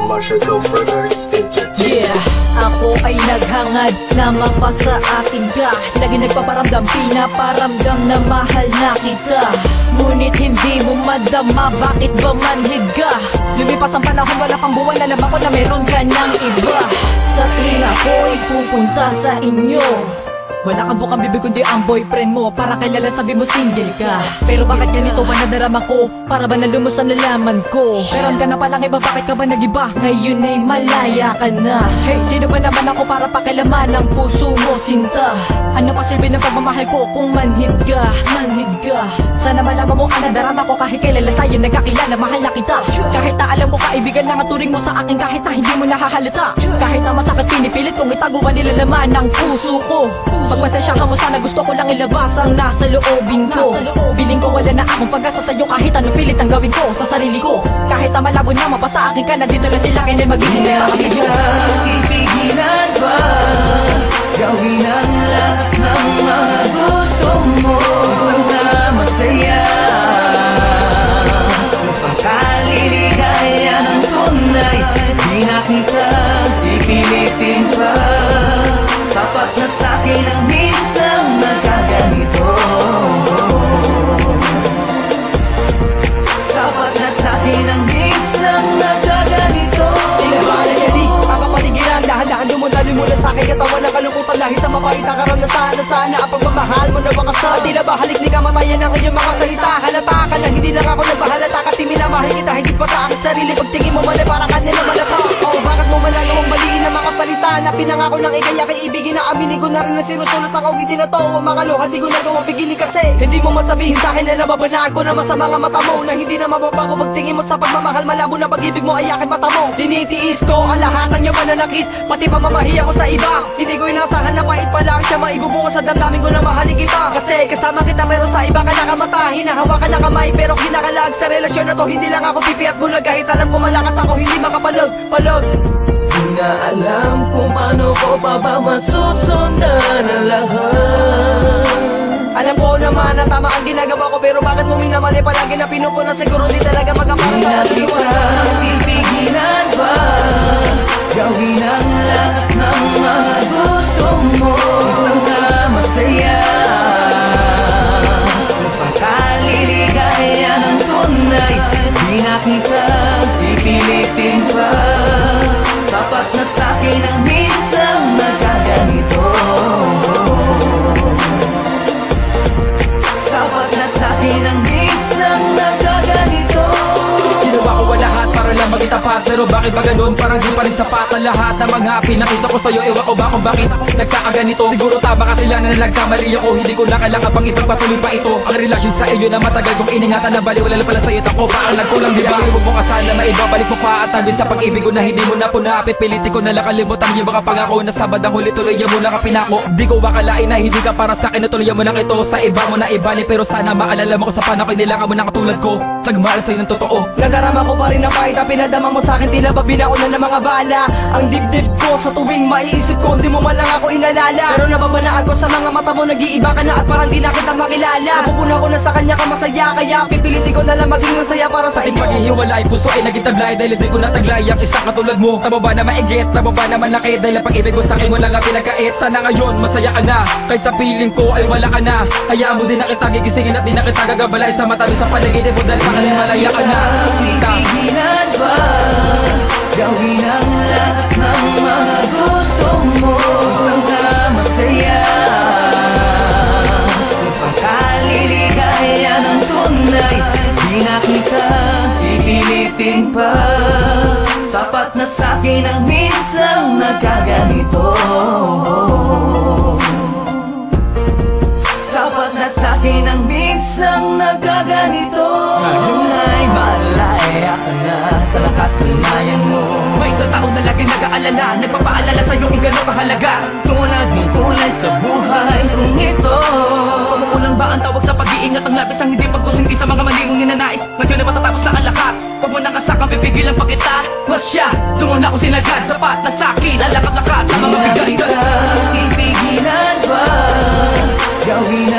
Marshall Converters Entertainment Yeah, ako ay naghangad na mapasa akin ka. Lagi nagpaparamdam, pinaparamdam na mahal na kita. Ngunit hindi mo madama, bakit ba manhiga? Lumipas ang panahon, wala pang buwan, alam ako na meron ka ng iba. Sa tuwing ako'y pupunta sa inyo wala kang bukang bibig kundi ang boyfriend mo Para kilala sabi mo single ka Pero bakit ganito ba nadarama ko? Para ba nalumos ang nalaman ko? Meron ka na palang iba, bakit ka ba nagiba? Ngayon ay malaya ka na Hey, sino ba naman ako para pakilaman ang puso mo, sinta? Ano pa silbi ng pagmamahal ko kung manhid ka, manhid ka Sana malaman mo ang nadarama ko kahit kilala tayo nagkakilala, mahal na kita Kahit na alam mo kaibigan lang ang turing mo sa akin kahit na hindi mo nahahalata Kahit na masakit pinipilit kong itago ang nilalaman ng puso ko Pagpasensya ka mo sana gusto ko lang ilabas ang nasa loobin ko. Biling ko wala na akong pag-asa sa'yo kahit ano pilit ang gawin ko sa sarili ko. Kahit na malabo na mapasa akin ka na dito lang sila kaya maghihintay pa kasi sa'yo sarili Pagtingin mo man ay parang kanya na malata Oh bakit mo man nagawang maliin ang mga salita Na pinangako ng ikaya kay ibigin na aminin ko na rin na sinusulat ang awitin na to. Ang mga luha di ko nagawang pigilin kasi. Hindi mo masabihin sa akin na nababanaan ko naman sa mga mata mo Na hindi na mababago pagtingin mo sa pagmamahal. Malabo na pag-ibig mo ay aking mata mo. Dinitiis ko ang lahat ng iyong pananakit Pati pamamahiya ko sa iba. Hindi ko siya Maibubuko sa damdamin ko na mahalin kita. Kasi kasama kita meron sa iba ka nakamata Hinahawakan na kamay pero kinakalag Sa relasyon na to. Hindi lang ako pipi at bulag Kahit alam ko malakas ako hindi makapalog Palog. Di nga alam kung paano ko pa ba masusundan ang lahat. Alam ko naman na tama ang ginagawa ko Pero bakit mo minamali? Palagi na pinupuna Siguro di talaga magkapara sa na kaluluwa kita pipigilan pa Gawin ang lahat ng mga gusto Pero bakit ba ganun? Parang di pa rin sapat ang lahat ng mga pinakita ko sa'yo. Ewan ko ba kung bakit nagkakaganito? Siguro tama ka sila na nagkamali ako. Hindi ko na kailangan pang ipagpatuloy pa ito. Ang relasyon sa iyo na matagal kong iningatan na bali Wala lang pala sa'yo. Ako pa ang nagkulang diba Huwag mo ka sana maibabalik mo pa. At hanggang sa pag-ibig ko na hindi mo na puna Pipilitin ko na lang kalimutan yung mga pangako Na sabad ang huli tuloy mo na kapinako Di ko akalain na hindi ka para sa akin Natuloy mo lang ito. Sa iba mo na ibalik Pero sana maalala mo ko sa panahon Kailangan mo na katulad ko. Nagmahal sa'yo ng totoo. Nadarama ko pa rin ang pahit na pinadama mo sa akin Tila ba binauna ng mga bala? Ang dibdib ko sa tuwing maiisip ko Hindi mo man lang ako inalala. Pero nababanaan ko sa mga mata mo Nag-iiba ka na at parang di na kita makilala. Napupuna ko na sa kanya ka masaya Kaya pipilitin ko na lang maging masaya para sa Ating inyo. paghihiwalay, puso ay naging taglay Dahil hindi ko nataglay ang isang katulad mo. Tama ba na maigit, tama ba na manakit Dahil ang pag-ibig ko sa akin mo lang ang pinagkait. Sana ngayon masaya ka na, kahit sa piling ko ay wala ka na. Hayaan mo din na kita gigisingin at di na kita gagabalay. Sa matabi sa panaginip mo dahil sa akin ay malaya ka na. Sinta Ba? Gawin ang lahat ng mga gusto mo Isang ka masaya Isang kaliligaya ng tunay Di na kita pipilitin pa Sapat na sa'kin ang minsan nagkaganito Sapat na sa'kin ang minsang nagkaganito nakasanayan mo. May isang tao na lagi nag-aalala Nagpapaalala sa'yo kung gano'ng kahalaga. Tulad mong kulay sa buhay kong ito Kulang ba ang tawag sa pag-iingat? Ang labis ang hindi pagkusinti sa mga mali mong ninanais. Ngayon ay matatapos na ang lahat. Huwag mo nakasakang pipigilan pa kita Masya, doon ako sinagad. Sapat na sa'kin, ang lakat-lakat Ang mga na pipigilan ba? Gawin